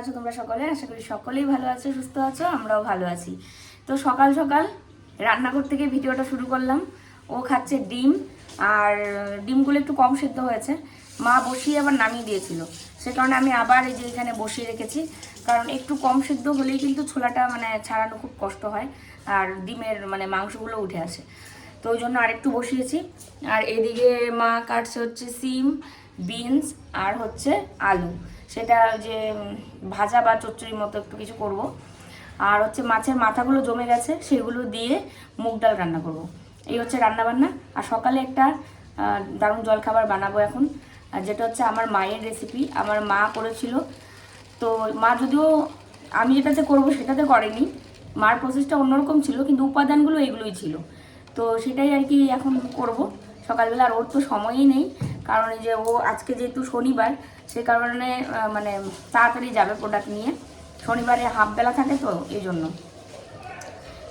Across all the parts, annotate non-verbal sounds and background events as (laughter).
আছো তোমরা সকলে? আশা করি সকলেই ভালো আছো, সুস্থ আছো, আমরাও ভালো আছি। তো সকাল সকাল রান্নাঘর থেকে ভিডিওটা শুরু করলাম। ও খাচ্ছে ডিম, আর ডিমগুলো একটু কম সেদ্ধ হয়েছে। মা বসিয়ে আবার নামিয়ে দিয়েছিল। সে কারণে আমি আবার এই যে এখানে বসিয়ে রেখেছি। কারণ একটু কম সেদ্ধ হলেই কিন্তু ছোলাটা মানে ছাড়ানো খুব কষ্ট হয়, আর ডিমের মানে মাংসগুলো উঠে আসে। তো ওই জন্য আরেকটু বসিয়েছি। আর এদিকে মা কাটছে হচ্ছে সিম, বিনস, আর হচ্ছে আলু। সেটা যে ভাজা বা চচ্চড়ির মতো একটু কিছু করব। আর হচ্ছে মাছের মাথাগুলো জমে গেছে, সেগুলো দিয়ে মুগ ডাল রান্না করব। এই হচ্ছে রান্না বান্না আর সকালে একটা দারুণ জলখাবার বানাবো এখন। যেটা হচ্ছে আমার মায়ের রেসিপি আমার মা করেছিল। তো মা যদিও আমি যেটাতে করব, সেটাতে করেনি। মার প্রসেসটা অন্যরকম ছিল, কিন্তু উপাদানগুলো এগুলোই ছিল। তো সেটাই আর কি এখন করব। সকালবেলা আর ওর তো সময়ই নেই, কারণ এই যে ও আজকে যেহেতু শনিবার, সে কারণে মানে তাড়াতাড়ি যাবে প্রোডাক্ট নিয়ে। শনিবারে হাফ বেলা থাকে তো, এই জন্য।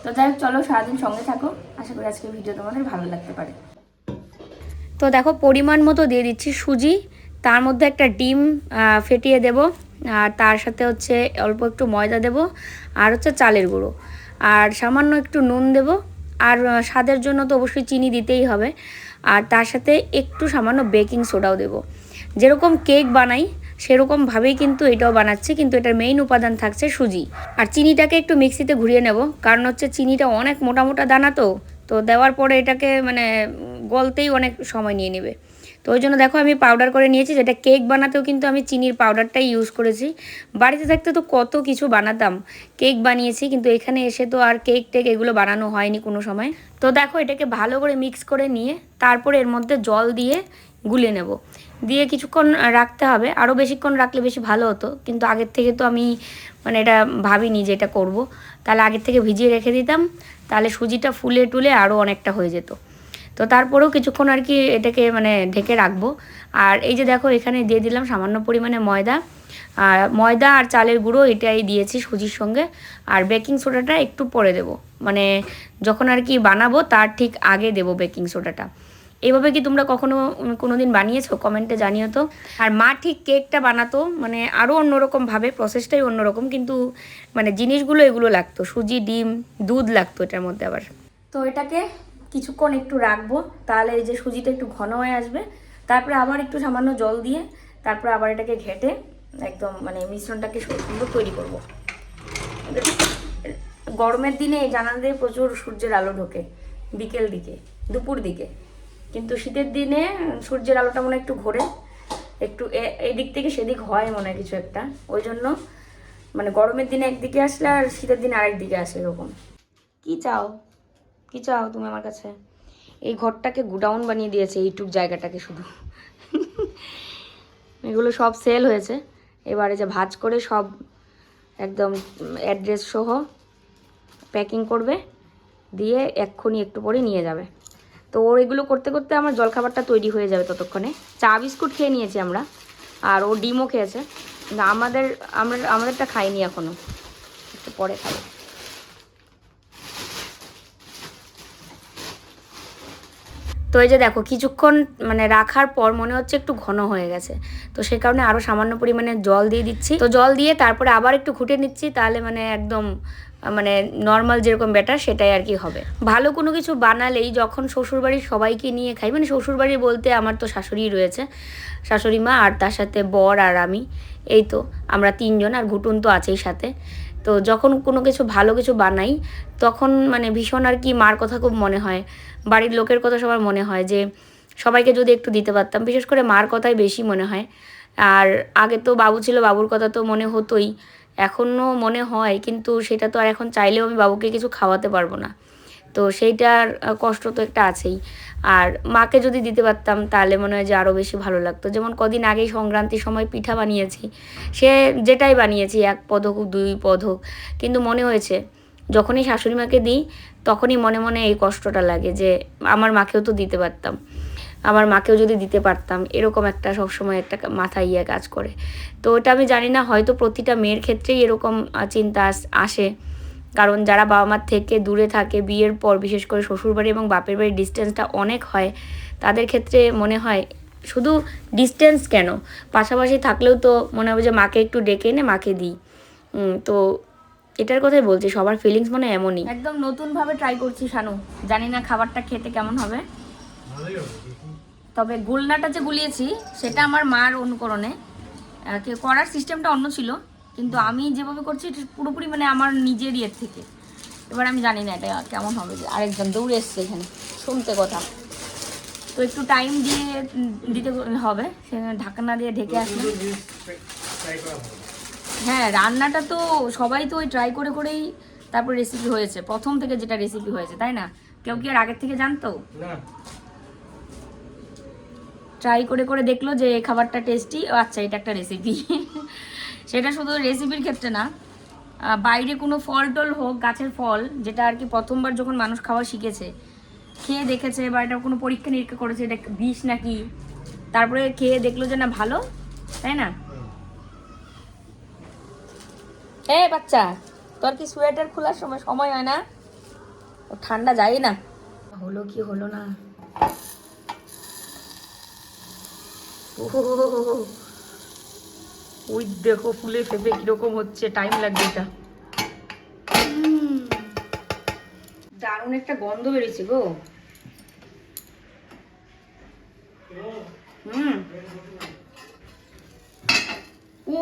তো যাই হোক, চলো সারাদিন সঙ্গে থাকো। আশা করি আজকে ভিডিও তোমাদের ভালো লাগতে পারে। তো দেখো, পরিমাণ মতো দিয়ে দিচ্ছি সুজি, তার মধ্যে একটা ডিম ফেটিয়ে দেব, আর তার সাথে হচ্ছে অল্প একটু ময়দা দেব, আর হচ্ছে চালের গুঁড়ো। আর সামান্য একটু নুন দেব, আর স্বাদের জন্য তো অবশ্যই চিনি দিতেই হবে। আর তার সাথে একটু সামান্য বেকিং সোডাও দেব। যেরকম কেক বানাই সেরকমভাবেই কিন্তু এটাও বানাচ্ছি, কিন্তু এটার মেইন উপাদান থাকছে সুজি। আর চিনিটাকে একটু মিক্সিতে ঘুরিয়ে নেব, কারণ হচ্ছে চিনিটা অনেক মোটা মোটা দানা তো তো দেওয়ার পরে এটাকে মানে গলতেই অনেক সময় নিয়ে নেবে। তো ওই জন্য দেখো আমি পাউডার করে নিয়েছি, যেটা কেক বানাতেও কিন্তু আমি চিনির পাউডারটাই ইউজ করেছি। বাড়িতে থাকতে তো কত কিছু বানাতাম। কেক বানিয়েছি, কিন্তু এখানে এসে তো আর কেক টেক এগুলো বানানো হয়নি কোনো সময়। তো দেখো এটাকে ভালো করে মিক্স করে নিয়ে, তারপরে এর মধ্যে জল দিয়ে গুলে নেব। দিয়ে কিছুক্ষণ রাখতে হবে। আরও বেশিক্ষণ রাখলে বেশি ভালো হতো, কিন্তু আগের থেকে তো আমি মানে এটা ভাবিনি যে এটা করব। তাহলে আগের থেকে ভিজিয়ে রেখে দিতাম, তাহলে সুজিটা ফুলে টুলে আরও অনেকটা হয়ে যেত। তো তারপরেও কিছুক্ষণ আর কি এটাকে মানে ঢেকে রাখব। আর এই যে দেখো, এখানে দিয়ে দিলাম সামান্য পরিমাণে ময়দা। আর ময়দা আর চালের গুঁড়ো এটাই দিয়েছি সুজির সঙ্গে। আর বেকিং সোডাটা একটু পরে দেব। মানে যখন আর কি বানাবো, তার ঠিক আগে দেব বেকিং সোডাটা। এইভাবে কি তোমরা কখনো কোনো দিন বানিয়েছো? কমেন্টে জানিও তো। আর মা ঠিক কেকটা বানাতো মানে আরও অন্যরকমভাবে প্রসেসটাই অন্যরকম, কিন্তু মানে জিনিসগুলো এগুলো লাগতো। সুজি, ডিম, দুধ লাগতো এটার মধ্যে আবার। তো এটাকে কিছুক্ষণ একটু রাখব, তাহলে এই যে সুজিটা একটু ঘন হয়ে আসবে। তারপরে আবার একটু সামান্য জল দিয়ে তারপরে আবার এটাকে ঘেটে একদম মানে মিশ্রণটাকে সুন্দর তৈরি করব। গরমের দিনে জানালা দিয়ে প্রচুর সূর্যের আলো ঢোকে, বিকেল দিকে, দুপুর দিকে। কিন্তু শীতের দিনে সূর্যের আলোটা মনে একটু ঘোরে, একটু এ- এই দিক থেকে সেদিক হয় মনে হয় কিছু একটা। ওই জন্য মানে গরমের দিনে একদিকে আসলে আর শীতের দিনে আরেক দিকে আসে এরকম। কি চাও? কি চাও তুমি আমার কাছে? এই ঘরটাকে গুডাউন বানিয়ে দিয়েছে এইটুক জায়গাটাকে শুধু। এগুলো সব সেল হয়েছে। এবারে যে ভাজ করে সব একদম অ্যাড্রেস সহ প্যাকিং করবে, দিয়ে এক্ষুনি একটু পরে নিয়ে যাবে। তো ওর এগুলো করতে করতে আমার জলখাবারটা তৈরি হয়ে যাবে ততক্ষণে। চা বিস্কুট খেয়ে নিয়েছি আমরা, আর ও ডিমও খেয়েছে। কিন্তু আমাদের, আমরা, আমাদেরটা খাইনি এখনও একটু পরে খাব। তো এই যে দেখো, কিছুক্ষণ মানে রাখার পর মনে হচ্ছে একটু ঘন হয়ে গেছে। তো সে কারণে আরও সামান্য পরিমাণে জল দিয়ে দিচ্ছি। তো জল দিয়ে তারপরে আবার একটু ঘুটে নিচ্ছি, তাহলে মানে একদম মানে নর্মাল যেরকম ব্যাটার সেটাই আর কি হবে। ভালো কোনো কিছু বানালেই যখন শ্বশুরবাড়ির সবাইকে নিয়ে খাই মানে শ্বশুরবাড়ি বলতে আমার তো শাশুড়ি রয়েছে শাশুড়ি মা আর তার সাথে বর আর আমি, এই তো, আমরা তিনজন আর ঘুটুন তো আছেই সাথে। তো যখন কোনো কিছু ভালো কিছু বানাই, তখন মানে ভীষণ আর কি মার কথা খুব মনে হয়। বাড়ির লোকের কথা সবার মনে হয় যে, সবাইকে যদি একটু দিতে পারতাম, বিশেষ করে মার কথাই বেশি মনে হয়। আর আগে তো বাবু ছিল, বাবুর কথা তো মনে হতোই। এখনও মনে হয়, কিন্তু সেটা তো আর এখন চাইলেও আমি বাবুকে কিছু খাওয়াতে পারব না। তো সেইটার কষ্ট তো একটা আছেই। আর মাকে যদি দিতে পারতাম, তাহলে মনে হয় যে আরও বেশি ভালো লাগতো। যেমন কদিন আগেই সংক্রান্তির সময় পিঠা বানিয়েছি। সে যেটাই বানিয়েছি, এক পদ হোক, দুই পদ হোক, কিন্তু মনে হয়েছে, যখনই শাশুড়ি মাকে দিই, তখনই মনে মনে এই কষ্টটা লাগে যে আমার মাকেও তো দিতে পারতাম। আমার মাকেও যদি দিতে পারতাম, এরকম একটা সবসময় একটা মাথায় ইয়ে কাজ করে। তো ওটা আমি জানি না, হয়তো প্রতিটা মেয়ের ক্ষেত্রেই এরকম চিন্তা আসে। কারণ যারা বাবা মার থেকে দূরে থাকে, বিয়ের পর বিশেষ করে শ্বশুরবাড়ি এবং বাপের বাড়ির ডিস্টেন্সটা অনেক হয়, তাদের ক্ষেত্রে মনে হয় শুধু ডিস্টেন্স কেন? পাশাপাশি থাকলেও তো মনে হবে যে মাকে একটু ডেকে এনে মাকে দিই। তো এটার কথাই বলছি, সবার ফিলিংস মনে এমনই। একদম নতুনভাবে ট্রাই করছি, শানু। জানি না খাবারটা খেতে কেমন হবে। তবে গুলনাটা যে গুলিয়েছি, সেটা আমার মার অনুকরণে। করার সিস্টেমটা অন্য ছিল। কিন্তু আমি যেভাবে করছি এটা পুরোপুরি মানে আমার নিজের ইয়ের থেকে। এবার আমি জানি না এটা কেমন হবে যে আরেকজন দৌড়ে এসছে এখানে শুনতে কথা। তো একটু টাইম দিয়ে দিতে হবে সেখানে ঢাকনা দিয়ে ঢেকে আসলে হ্যাঁ রান্নাটা তো সবাই তো ওই ট্রাই করে করেই তারপর রেসিপি হয়েছে। প্রথম থেকে যেটা রেসিপি হয়েছে তাই না? কেউ কি আর আগের থেকে জানতো? ট্রাই করে করে দেখল যে খাবারটা টেস্টি আচ্ছা এটা একটা রেসিপি সেটা শুধু রেসিপির ক্ষেত্রে না বাইরে কোনো ফল টল হোক গাছের ফল যেটা আর কি প্রথমবার যখন মানুষ খাওয়া শিখেছে খেয়ে দেখেছে বা এটা কোনো পরীক্ষা নিরীক্ষা করেছে এটা বিষ নাকি তারপরে খেয়ে দেখল যে না ভালো তাই না? এ বাচ্চা তোর কি সোয়েটার খোলার সময় সময় হয় না? ও ঠান্ডা যায় না। হলো কি হলো না? ওহ, ওই দেখো ফুলে ফেপে কীরকম হচ্ছে টাইম লাগবে এটা। উম, দারুণ একটা গন্ধ বেরিয়েছে গো। হুম। ও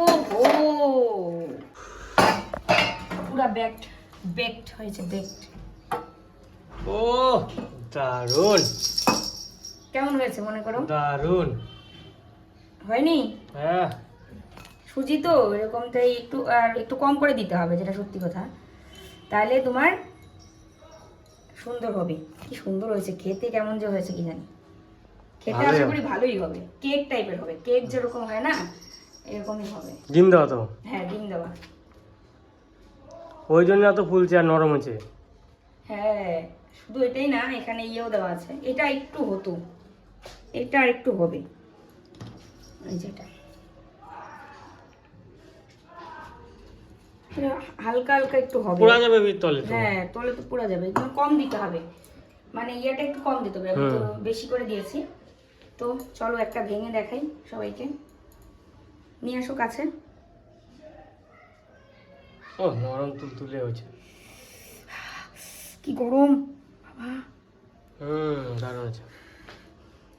পুরা বেকড বেকড হয়েছে বেকড ও দারুণ কেমন হয়েছে মনে করো? দারুণ হয়নি? হ্যাঁ। সুজি তো এরকম তাই একটু আর একটু কম করে দিতে হবে যেটা সত্যি কথা। তাহলে তোমার সুন্দর হবে। কি সুন্দর হয়েছে খেতে কেমন যে হয়েছে কি জানি। খেতে আশা। করি ভালোই হবে। কেক টাইপের হবে। কেক যেরকম হয় না এরকমই হবে। ডিম দেওয়া তো? হ্যাঁ ডিম দেওয়া। ওই জন্য এত ফুলছে আর নরম হচ্ছে হ্যাঁ শুধু এটাই না এখানে ইয়েও দেওয়া আছে। এটা একটু হতো। এটা আর একটু হবে। এই যেটা হালকা হালকা একটু হবে। পোড়া যাবে তলে হ্যাঁ তলে তো পুরা যাবে। কম দিতে হবে। মানে ইয়েটা একটু কম দিতে হবে আমি তো বেশি করে দিয়েছি। তো চলো একটা ভেঙে দেখাই সবাইকে। নিয়ে আসো কাছে। ও নরম তুল তুলে হয়েছে। কি গরম বাবা। হুম দারুণ আছে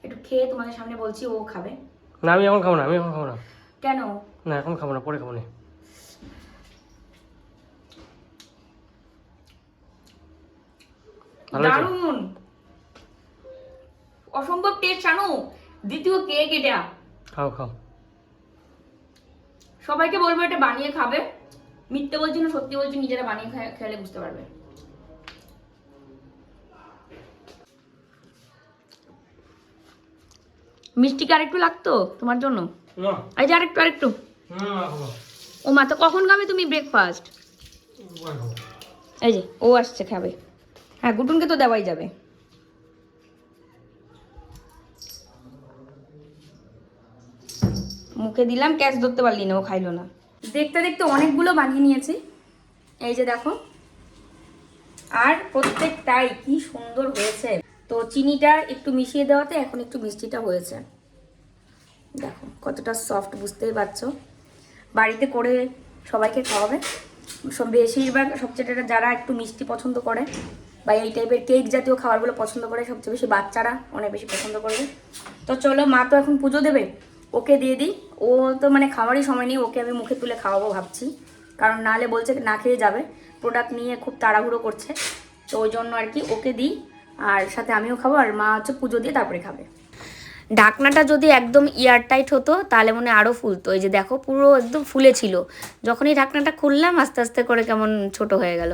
একটু খেয়ে তোমাদের সামনে বলছি ও খাবে। না আমি এখন খাব না আমি এখন খাব না। কেন? না এখন খাব না পরে খাব না ভালো হয়েছে? দারুণ অসম্ভব টেস্ট জানো? দ্বিতীয় কেক এটা। খাও খাও। সবাইকে বলব এটা বানিয়ে খাবে। মিথ্যে বলছি না সত্যি বলছি নিজেরা বানিয়ে খেলে বুঝতে পারবে। মিষ্টি কি আরেকটু লাগতো তোমার জন্য? না। এই যে আরেকটু আরেকটু। ও মা তো কখন খাবে তুমি ব্রেকফাস্ট এই যে ও আসছে খাবে। হ্যাঁ গুটুনকে তো দেওয়াই যাবে। মুখে দিলাম, ক্যাচ ধরতে পারলি না, ও খাইলো না। দেখতে দেখতে অনেকগুলো বানিয়ে নিয়েছি। এই যে দেখো। আর প্রত্যেকটাই কি সুন্দর হয়েছে। তো চিনিটা একটু মিশিয়ে দেওয়াতে এখন একটু মিষ্টিটা হয়েছে। দেখো, কতটা সফট বুঝতেই পারছ। বাড়িতে করে সবাইকে খাওয়াবে। বেশিরভাগ সবচেয়ে যারা একটু মিষ্টি পছন্দ করে বা এই টাইপের কেক জাতীয় খাবারগুলো পছন্দ করে, সবচেয়ে বেশি বাচ্চারা অনেক বেশি পছন্দ করবে। তো চলো মা তো এখন পুজো দেবে, ওকে দিয়ে দিই। ও তো মানে খাওয়ারই সময় নেই, ওকে আমি মুখে তুলে খাওয়াবো ভাবছি। কারণ নালে বলছে না খেয়ে যাবে প্রোডাক্ট নিয়ে খুব তাড়াহুড়ো করছে। তো ওই জন্য আর কি ওকে দিই, আর সাথে আমিও খাব, আর মা হচ্ছে পুজো দিয়ে তারপরে খাবে। ঢাকনাটা যদি একদম ইয়ার টাইট হতো, তাহলে মনে আরও ফুলতো। এই যে দেখো, পুরো একদম ফুলে ছিল। যখনই ঢাকনাটা খুললাম, আস্তে আস্তে করে কেমন ছোট হয়ে গেল।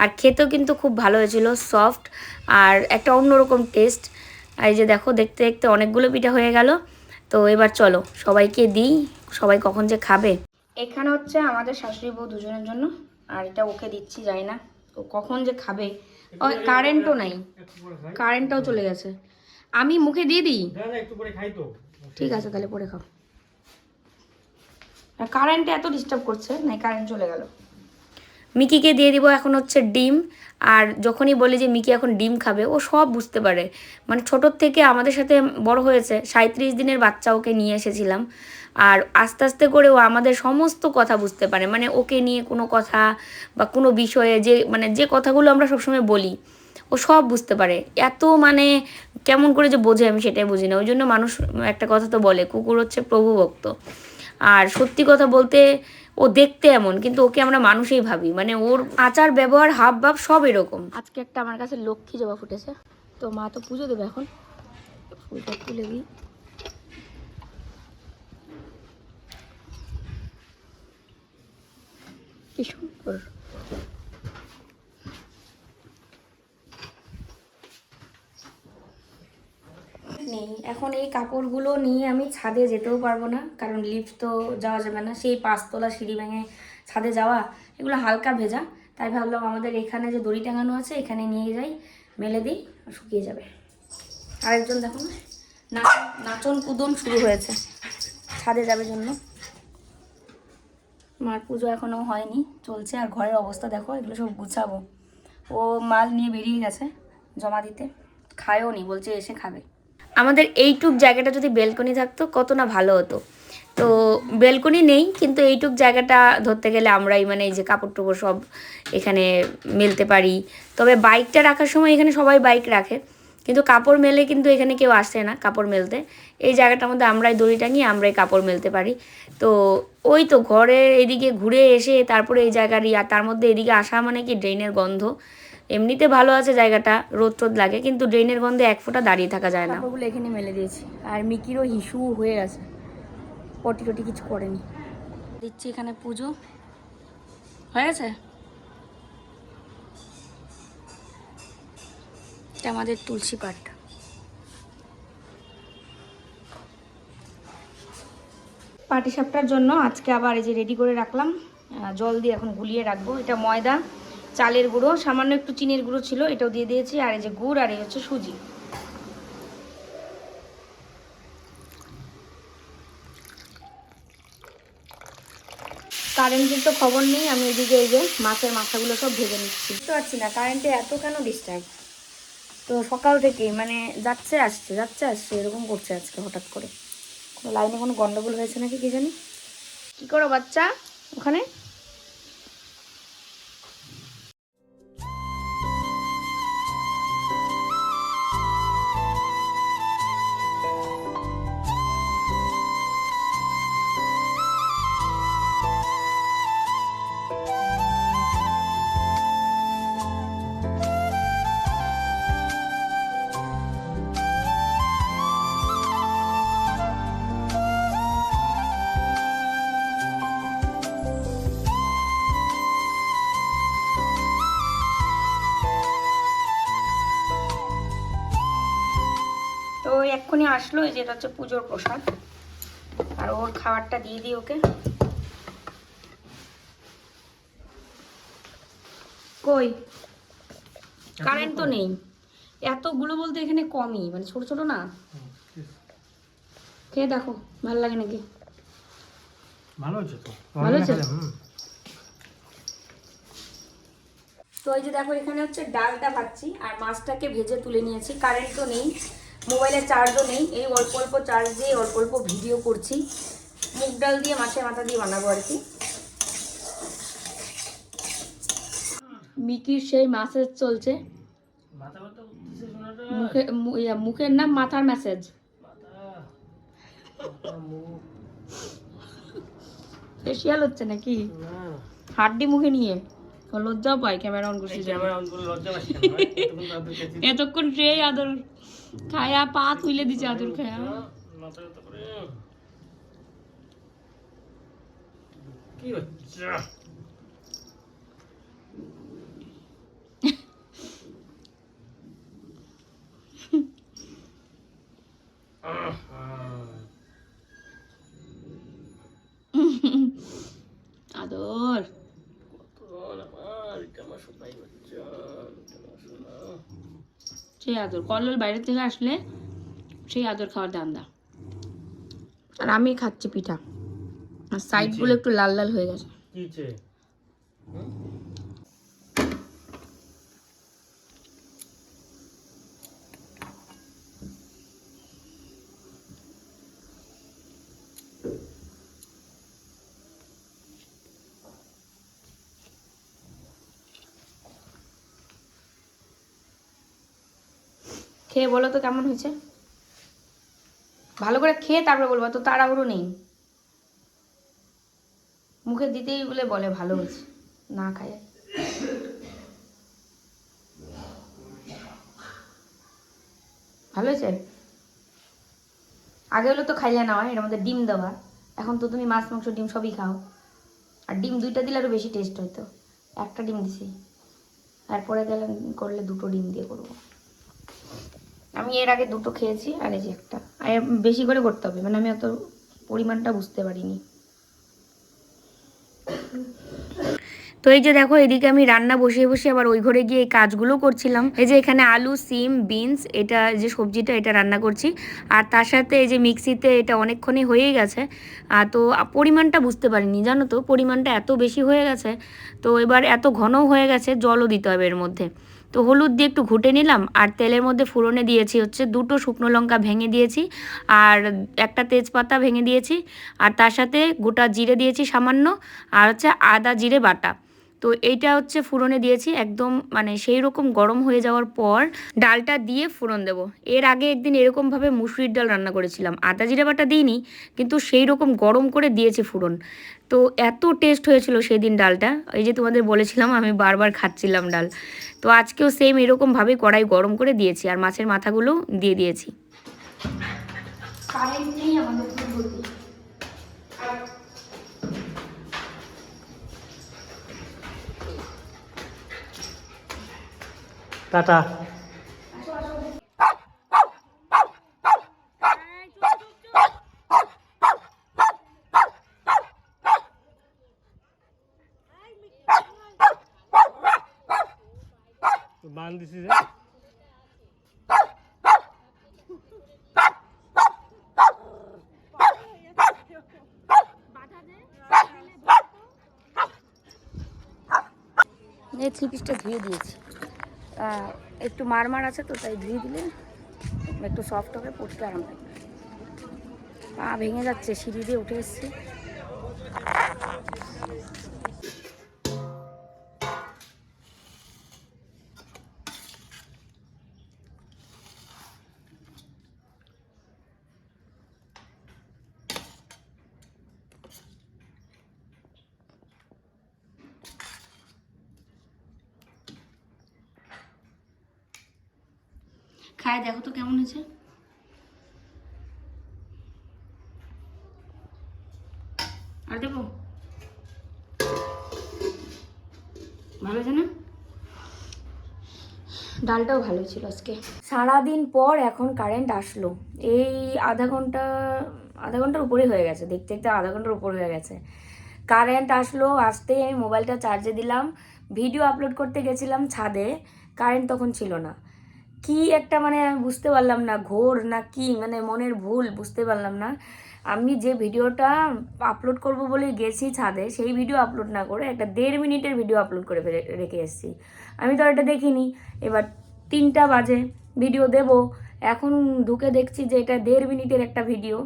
আর খেতেও কিন্তু খুব ভালো হয়েছিল সফট আর একটা অন্যরকম টেস্ট আর এই যে দেখো, দেখতে দেখতে অনেকগুলো পিঠা হয়ে গেল। তো এবার চলো, সবাইকে দিই, সবাই কখন যে খাবে। এখানে হচ্ছে আমাদের শাশুড়ি বউ দুজনের জন্য, আর এটা ওকে দিচ্ছি যাই না ও কখন যে খাবে। কারেন্টও নাই। কারেন্টটাও চলে গেছে। আমি মুখে দিয়ে দিই? একটু পরে খাই তো। ঠিক আছে তাহলে পরে খাও। কারেন্টে এত ডিস্টার্ব করছে না কারেন্ট চলে গেল। মিকিকে দিয়ে দিব এখন হচ্ছে ডিম আর যখনই বলি যে মিকি এখন ডিম খাবে ও সব বুঝতে পারে। মানে ছোটোর থেকে আমাদের সাথে বড় হয়েছে সাঁত্রিশ দিনের বাচ্চা ওকে নিয়ে এসেছিলাম আর আস্তে আস্তে করে ও আমাদের সমস্ত কথা বুঝতে পারে। মানে ওকে নিয়ে কোনো কথা বা কোনো বিষয়ে যে মানে যে কথাগুলো আমরা সবসময় বলি ও সব বুঝতে পারে। এত মানে কেমন করে যে বোঝে আমি সেটাই বুঝি না। ওই জন্য মানুষ একটা কথা তো বলে, কুকুর হচ্ছে প্রভুভক্ত। আর সত্যি কথা বলতে ও দেখতে এমন, কিন্তু ওকে আমরা মানুষই ভাবি। মানে ওর আচার, ব্যবহার হাব ভাব সব এরকম। আজকে একটা আমার কাছে লক্ষ্মী জবা ফুটেছে। তো মা তো পুজো দেবে এখন। ফুলটা তুলে দিই। কি সুন্দর। নেই। এখন এই কাপড়গুলো নিয়ে আমি ছাদে যেতেও পারব না, কারণ লিফট তো যাওয়া যাবে না। সেই পাঁচতলা সিঁড়ি ভেঙে ছাদে যাওয়া, এগুলো হালকা ভেজা। তাই ভাবলাম আমাদের এখানে যে দড়ি টাঙানো আছে, এখানে নিয়ে যাই, মেলে দিই শুকিয়ে যাবে। আরেকজন দেখুন নাচন কুদন শুরু হয়েছে। ছাদে যাবে জন্য। মার পুজো এখনও হয়নি, চলছে। আর ঘরের অবস্থা দেখো, এগুলো সব গুছাবো। ও মাল নিয়ে বেরিয়ে গেছে জমা দিতে। খায়ও নি, বলছে এসে খাবে। আমাদের এইটুক জায়গাটা যদি বেলকনি থাকতো, কত না ভালো হতো। তো বেলকনি নেই, কিন্তু এইটুক জায়গাটা ধরতে গেলে আমরাই মানে এই যে কাপড় টুপড় সব এখানে মেলতে পারি। তবে বাইকটা রাখার সময় এখানে সবাই বাইক রাখে। কিন্তু কাপড় মেলে কিন্তু এখানে কেউ আসে না কাপড় মেলতে। এই জায়গাটার মধ্যে আমরাই দড়ি টাঙিয়ে আমরাই কাপড় মেলতে পারি। তো ওই তো ঘরের এদিকে ঘুরে এসে তারপরে এই জায়গারই, আর তার মধ্যে এদিকে আসা মানে কি ড্রেনের গন্ধ। এমনিতে ভালো আছে জায়গাটা, রোদ টোদ লাগে, কিন্তু ড্রেনের গন্ধে এক ফোঁটা দাঁড়িয়ে থাকা যায় না। কাপড়গুলো এখানে মেলে দিয়েছি। আর মিকিরও হিসু হয়ে গেছে। পটি টটি কিছু করেনি। দিচ্ছি এখানে পুজো। হয়ে গেছে এটা আমাদের তুলসী পাট পাটি সাপটার জন্য আজকে আবার এই যে রেডি করে রাখলাম। জল দিয়ে এখন গুলিয়ে রাখব। এটা ময়দা। চালের গুঁড়ো, সামান্য একটু চিনির গুঁড়ো ছিল, এটাও দিয়ে দিয়েছি, আর এই যে গুড়, আর এই হচ্ছে সুজি। কারেন্টের তো খবর নেই, আমি এদিকে এই যে মাছের মাথাগুলো সব ভেজে নিচ্ছি। বুঝতে পারছি না কারেন্টে এত কেন ডিস্টার্ব তো সকাল থেকেই মানে যাচ্ছে, আসছে যাচ্ছে, আসছে, এরকম করছে আজকে হঠাৎ করে। কোনো লাইনে কোনো গন্ডগোল হয়েছে নাকি কি জানি? কী করো বাচ্চা, ওখানে? এক্ষুনি আসলো এই যে এটা হচ্ছে পুজোর প্রসাদ। আর ওর খাবারটা দিয়ে দিই ওকে। কই? কারেন্ট তো নেই। এতগুলো বলতে এখানে কমই মানে ছোট ছোট না। খেয়ে দেখো ভালো লাগে নাকি? ভালো হচ্ছে তো? ভালো হয়েছে? তো এই যে দেখো এখানে হচ্ছে ডালটা ভাজছি আর মাছটাকে ভেজে তুলে নিয়েছি। কারেন্ট তো নেই। মোবাইলের চার্জও নেই এই অল্প অল্প চার্জ দিয়ে অল্প অল্প ভিডিও করছি। মুগ ডাল দিয়ে মাছের মাথা দিয়ে বানাবো আর কি। মিকির সেই মাসেজ চলছে। মাথা ব্যথা উঠতেছে শোনাটা। মুখে মুখের নাম মাথার মেসেজ ফেসিয়াল হচ্ছে নাকি? হাড্ডি মুখে নিয়ে। ও লজ্জাও পায় ক্যামেরা অন করছি লজ্জা। এতক্ষণ সেই আদর খায়া পা তুলে দিচ্ছে আদর খায়া। আদর। সেই আদর। কল্লোল বাইরে থেকে আসলে সেই আদর খাওয়ার দান্দা। আর আমি খাচ্ছি পিঠা। আর সাইডগুলো একটু লাল লাল হয়ে গেছে। খেয়ে বলো তো কেমন হয়েছে? ভালো করে খেয়ে তারপরে বলব তো তাড়াহুড়ো নেই। মুখে দিতেই বলে বলে ভালো হয়েছে, না খায়। ভালো হয়েছে? আগে হলো তো খাইলে না হয়, এর মধ্যে ডিম দেওয়া। এখন তো তুমি মাছ, মাংস, ডিম সবই খাও। আর ডিম দুইটা দিলে আরও বেশি টেস্ট হয়তো একটা ডিম দিছি। তারপরে গেলে করলে দুটো ডিম দিয়ে করব। আমি এর আগে দুটো খেয়েছি আর এই যে একটা। আর বেশি করে করতে হবে মানে আমি অত পরিমাণটা বুঝতে পারিনি। তো এই যে দেখো, এদিকে আমি রান্না বসিয়ে বসে আবার ওই ঘরে গিয়ে এই কাজগুলো করছিলাম। এই যে এখানে আলু, সিম, বিনস, এটা যে সবজিটা এটা রান্না করছি। আর তার সাথে এই যে মিক্সিতে এটা অনেকক্ষণই হয়েই গেছে। আর তো পরিমাণটা বুঝতে পারিনি, জানো তো? পরিমাণটা এত বেশি হয়ে গেছে, তো এবার এত ঘনও হয়ে গেছে, জলও দিতে হবে এর মধ্যে। তো হলুদ দিয়ে একটু ঘুটে নিলাম, আর তেলের মধ্যে ফোড়নে দিয়েছি হচ্ছে দুটো শুকনো লঙ্কা ভেঙে দিয়েছি, আর একটা তেজপাতা ভেঙে দিয়েছি, আর তার সাথে গোটা জিরে দিয়েছি সামান্য, আর হচ্ছে আদা জিরে বাটা। তো এইটা হচ্ছে ফোড়নে দিয়েছি, একদম মানে সেই রকম গরম হয়ে যাওয়ার পর ডালটা দিয়ে ফোড়ন দেবো। এর আগে একদিন এরকমভাবে মুসুরির ডাল রান্না করেছিলাম, আদা জিরে বাটা দিইনি, কিন্তু সেই রকম গরম করে দিয়েছি ফোড়ন তো এত টেস্ট হয়েছিল সেদিন ডালটা। এই যে তোমাদের বলেছিলাম আমি বারবার খাচ্ছিলাম ডাল। তো আজকেও সেম এরকমভাবে কড়াই গরম করে দিয়েছি আর মাছের মাথাগুলো দিয়ে দিয়েছি। কারেন্ট নেই আমাদের টাটা। বান দিছি যে এই ধুয়ে দিয়েছি। একটু মারমার আছে তো, তাই ধুয়ে দিলে একটু সফট হবে, পড়তে আরাম লাগবে। পা ভেঙে যাচ্ছে, সিঁড়ি দিয়ে উঠে এসছি। খায়, দেখো তো কেমন হয়েছে। আর দেবো ভালো আছে না? ডালটাও ভালো ছিল আজকে। সারাদিন পর এখন কারেন্ট আসলো। এই আধা ঘণ্টা, আধা ঘণ্টার উপরে হয়ে গেছে, দেখতে দেখতে আধা ঘণ্টার উপরে হয়ে গেছে। কারেন্ট আসলো আসতেই আমি মোবাইলটা চার্জে দিলাম। ভিডিও আপলোড করতে গেছিলাম ছাদে কারেন্ট তখন ছিল না। কি একটা মানে আমি বুঝতে পারলাম না, ঘোর না কি মানে মনের ভুল, বুঝতে পারলাম না। আমি যে ভিডিওটা আপলোড করব বলে গেছি ছাদে, সেই ভিডিও আপলোড না করে একটা দেড় মিনিটের ভিডিও আপলোড করে রেখে এসেছি। আমি তো এটা দেখিনি। এবার তিনটা বাজে ভিডিও দেব। এখন ঢুকে দেখছি যে এটা দেড় মিনিটের একটা ভিডিও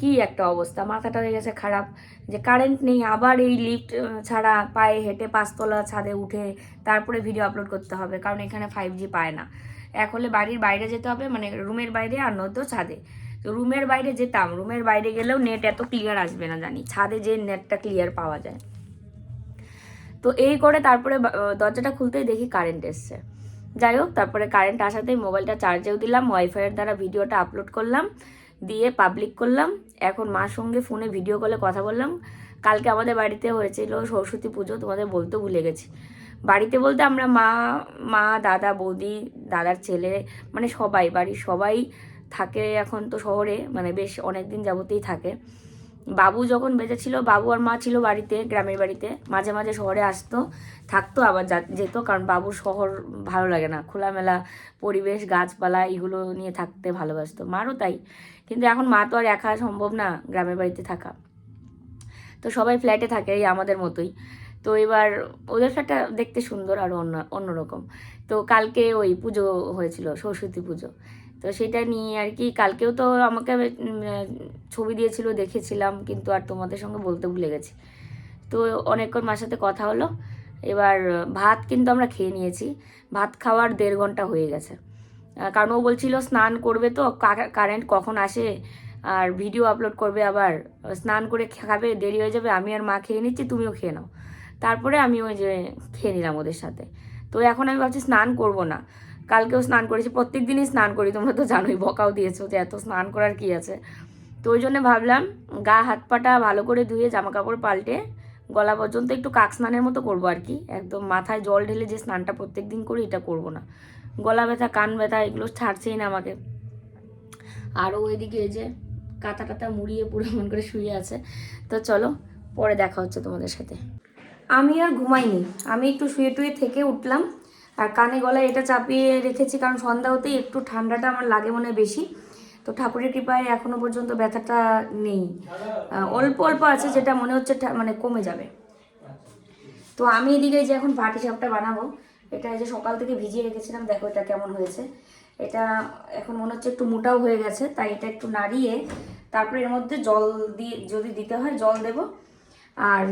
কি একটা অবস্থা, মাথাটা হয়ে গেছে খারাপ। যে কারেন্ট নেই, আবার এই লিফট ছাড়া পায়ে হেঁটে পাঁচতলা ছাদে উঠে তারপরে ভিডিও আপলোড করতে হবে, কারণ এখানে ফাইভ জি পায় না। এক হলে বাড়ির বাইরে যেতে হবে মানে রুমের বাইরে আর নয়তো ছাদে। তো রুমের বাইরে যেতাম, রুমের বাইরে গেলেও নেট এত ক্লিয়ার আসবে না জানি, ছাদে যে নেটটা ক্লিয়ার পাওয়া যায়। তো এই করে তারপরে দরজাটা খুলতেই দেখি কারেন্ট এসছে। যাই হোক, তারপরে কারেন্ট আসাতেই মোবাইলটা চার্জেও দিলাম ওয়াইফাইয়ের দ্বারা ভিডিওটা আপলোড করলাম, দিয়ে পাবলিক করলাম। এখন মার সঙ্গে ফোনে ভিডিও কলে কথা বললাম। কালকে আমাদের বাড়িতে হয়েছিল সরস্বতী পুজো, তোমাদের বলতে ভুলে গেছি। বাড়িতে বলতে আমরা মা মা, দাদা, বৌদি, দাদার ছেলে মানে সবাই, বাড়ির সবাই থাকে এখন তো শহরে মানে বেশ অনেক দিন যাবতেই থাকে। বাবু যখন বেঁচে ছিল, বাবু আর মা ছিল বাড়িতে, গ্রামের বাড়িতে, মাঝে মাঝে শহরে আসতো, থাকতো আবার যেত, কারণ বাবুর শহর ভালো লাগে না। খোলামেলা পরিবেশ, গাছপালা, এগুলো নিয়ে থাকতে ভালোবাসতো। মারও তাই, কিন্তু এখন মা তো আর একা সম্ভব না গ্রামের বাড়িতে থাকা। তো সবাই ফ্ল্যাটে থাকে, এই আমাদের মতোই। তো এবার ওদের ফ্ল্যাটটা দেখতে সুন্দর আর অন্য, অন্যরকম। তো কালকে ওই পুজো হয়েছিল, সরস্বতী পুজো। তো সেটা নিয়ে আর কি, কালকেও তো আমাকে ছবি দিয়েছিল, দেখেছিলাম, কিন্তু আর তোমাদের সঙ্গে বলতে ভুলে গেছি। তো অনেকক্ষণ মার সাথে কথা হলো। এবার ভাত কিন্তু আমরা খেয়ে নিয়েছি। ভাত খাওয়ার দেড় ঘণ্টা হয়ে গেছে। কারণ ও বলছিল স্নান করবে তো কারেন্ট কখন আসে? আর ভিডিও আপলোড করবে আবার। স্নান করে খাবে, দেরি হয়ে যাবে, আমি আর মা খেয়ে নিচ্ছি, তুমিও খেয়ে নাও। তারপরে আমি ওই যে খেয়ে নিলাম ওদের সাথে। তো এখন আমি ভাবছি স্নান করব না। কালকেও স্নান করেছি প্রত্যেক দিনই স্নান করি, তোমরা তো জানোই, বকাও দিয়েছ যে এত স্নান করার কি আছে। তো ওই জন্য ভাবলাম গা হাত পাটা ভালো করে ধুয়ে জামা কাপড় পাল্টে গলা পর্যন্ত একটু কাক স্নানের মতো করব আর কি। একদম মাথায় জল ঢেলে যে স্নানটা প্রত্যেক দিন করি, এটা করব না। গলা ব্যথা, কান ব্যথা, এগুলো ছাড়ছেই না আমাকে। আরও ওইদিকে এই যে কাঁথা টাতা মুড়িয়ে পুরো মন করে শুয়ে আছে। তো চলো, পরে দেখা হচ্ছে তোমাদের সাথে। আমি আর ঘুমাইনি। আমি একটু শুয়ে টুয়ে থেকে উঠলাম আর কানে গলায় এটা চাপিয়ে রেখেছি কারণ সন্ধ্যা হতেই একটু ঠান্ডাটা আমার লাগে মনে বেশি। তো ঠাকুরের কৃপায় এখনও পর্যন্ত ব্যথাটা নেই। অল্প অল্প আছে যেটা মনে হচ্ছে মানে কমে যাবে। তো আমি এদিকে যে এখন পাটি সাপটা বানাবো। এটা যে সকাল থেকে ভিজিয়ে রেখেছিলাম, দেখো এটা কেমন হয়েছে। এটা এখন মনে হচ্ছে একটু মোটাও হয়ে গেছে, তাই এটা একটু নাড়িয়ে তারপরে এর মধ্যে জল দিয়ে যদি দিতে হয় জল দেব। আর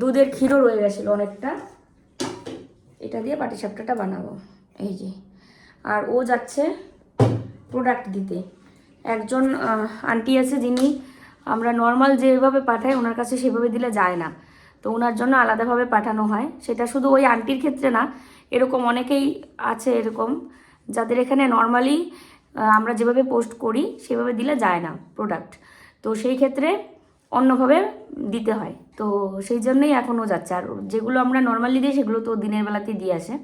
দুধের ক্ষীরও রয়ে গেছিল অনেকটা। এটা দিয়ে পাটিসাপটাটা বানাবো। এই যে। আর ও যাচ্ছে প্রোডাক্ট দিতে। একজন আন্টি আছে যিনি, আমরা নর্মাল যেভাবে পাঠাই, ওনার কাছে সেভাবে দিলে যায় না। তো ওনার জন্য আলাদাভাবে পাঠানো হয়। সেটা শুধু ওই আন্টির ক্ষেত্রে না, এরকম অনেকেই আছে এরকম, যাদের এখানে নর্মালি আমরা যেভাবে পোস্ট করি, সেভাবে দিলে যায় না প্রোডাক্ট তো সেই ক্ষেত্রে অন্যভাবে দিতে হয়। তো সেই জন্যই এখনও যাচ্ছে। আর যেগুলো আমরা নর্মালি দিই, সেগুলো তো দিনের বেলাতেই দিয়ে আসে।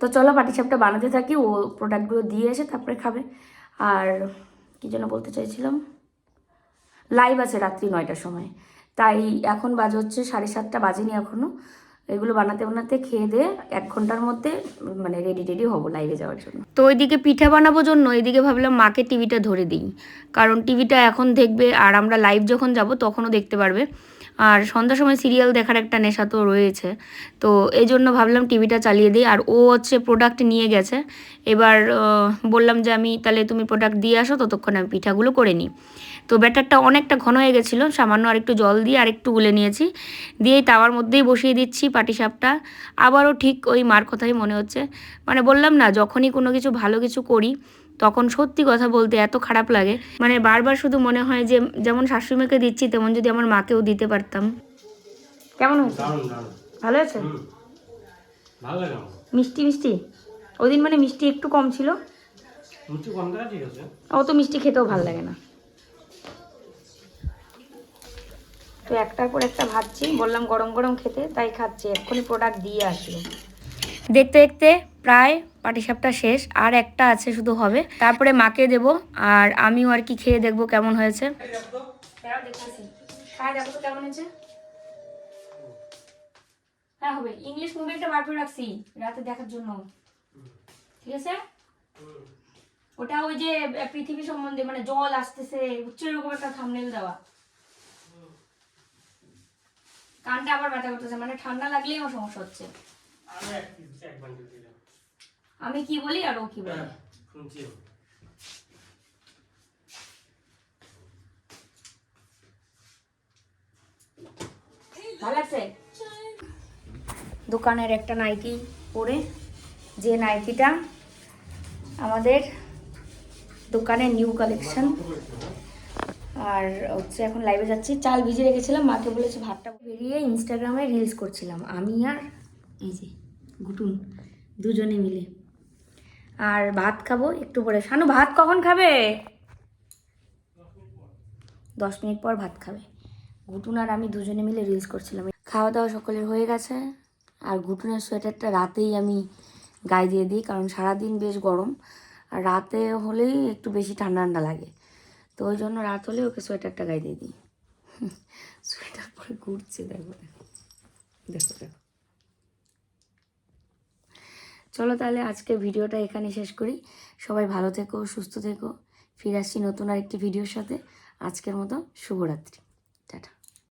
তো চলো পাটিসাপটা বানাতে থাকি। ও প্রোডাক্টগুলো দিয়ে এসে তারপরে খাবে। আর কী যেন বলতে চাইছিলাম? লাইভ আছে রাত্রি নয়টার সময়। তাই এখন বাজে হচ্ছে সাড়ে সাতটা, বাজেনি এখনও। এগুলো বানাতে বানাতে খেয়ে দিয়ে এক ঘণ্টার মধ্যে মানে রেডি টেডি হব লাইভে যাওয়ার জন্য। তো ওইদিকে পিঠা বানাবো জন্য এদিকে ভাবলাম মাকে টিভিটা ধরে দিই। কারণ টিভিটা এখন দেখবে আর আমরা লাইভ যখন যাব তখনও দেখতে পারবে। আর সন্ধ্যার সময় সিরিয়াল দেখার একটা নেশা তো রয়েছে। তো এই জন্য ভাবলাম টিভিটা চালিয়ে দিই। আর ও হচ্ছে প্রোডাক্ট নিয়ে গেছে। এবার বললাম যে আমি, তাহলে তুমি প্রোডাক্ট দিয়ে আসো, ততক্ষণ আমি পিঠাগুলো করে নিই। তো ব্যাটারটা অনেকটা ঘন হয়ে গেছিল। সামান্য আর একটু জল দিয়ে আর একটু গুলে নিয়েছি। দিয়েই তাওয়ার মধ্যেই বসিয়ে দিচ্ছি পাটিসাপটা। আবারও ঠিক ওই মার কথাই মনে হচ্ছে। মানে বললাম না, যখনই কোনো কিছু ভালো কিছু করি তখন সত্যি কথা বলতে এত খারাপ লাগে। মানে বারবার শুধু মনে হয় যে যেমন শাশুড়িমাকে দিচ্ছি তেমন যদি আমার মাকেও দিতে পারতাম। কেমন হয়েছে? ভালো আছে? মিষ্টি মিষ্টি? ওই দিন মানে মিষ্টি একটু কম ছিল। অত মিষ্টি খেতেও ভালো লাগে না। তো একটার পর একটা ভাজছি বললাম গরম গরম খেতে তাই খাচ্ছি এক্ষুনি প্রোডাক্ট দিয়ে আসলো। দেখতে দেখতে প্রায় পাটিসাপটা শেষ আর একটা আছে শুধু হবে। তারপরে মাকে দেব আর আমিও আর কি খেয়ে দেখব কেমন হয়েছে। কেমন হয়েছে হ্যাঁ হবে ইংলিশ বার করে রাখছি রাতে দেখার জন্য। ঠিক আছে? ওটা ওই যে পৃথিবী সম্বন্ধে মানে জল আসতেছে এরকম একটা থামনেল দেওয়া। কানটা আবার ব্যথা করতেছে মানে ঠান্ডা লাগলেই আমার সমস্যা হচ্ছে। আমি কি বলি আর ও কি বলে? শুনছি। ভালো লাগছে দোকানের একটা নাইটি পরে যে নাইটিটা আমাদের দোকানের নিউ কালেকশন। আর হচ্ছে এখন লাইভে যাচ্ছি। চাল ভিজে রেখেছিলাম মাকে বলেছে ভাতটা বেরিয়ে ইনস্টাগ্রামে রিলস করছিলাম। আমি আর এই যে গুটুন দুজনে মিলে। আর ভাত খাব, একটু পরে। শানু, ভাত কখন খাবে? দশ মিনিট পর ভাত খাবে। ঘুটুন আর আমি দুজনে মিলে রিলস করছিলাম। খাওয়া দাওয়া সকলের হয়ে গেছে। আর ঘুটুনের সোয়েটারটা রাতেই আমি গায়ে দিয়ে দিই, কারণ সারাদিন বেশ গরম। আর রাতে হলেই একটু বেশি ঠান্ডা ঠান্ডা লাগে। তো ওই জন্য রাত হলে ওকে সোয়েটারটা গায়ে দিয়ে দিই। (laughs) সোয়েটার পরে ঘুরছে, দেখো। দেখো দেখো। চলো তাহলে আজকে ভিডিওটা এখানে শেষ করি। সবাই ভালো থেকো, সুস্থ থেকো। ফিরে আসছি নতুন আরেকটি ভিডিওর সাথে। আজকের মতো শুভরাত্রি। টাটা।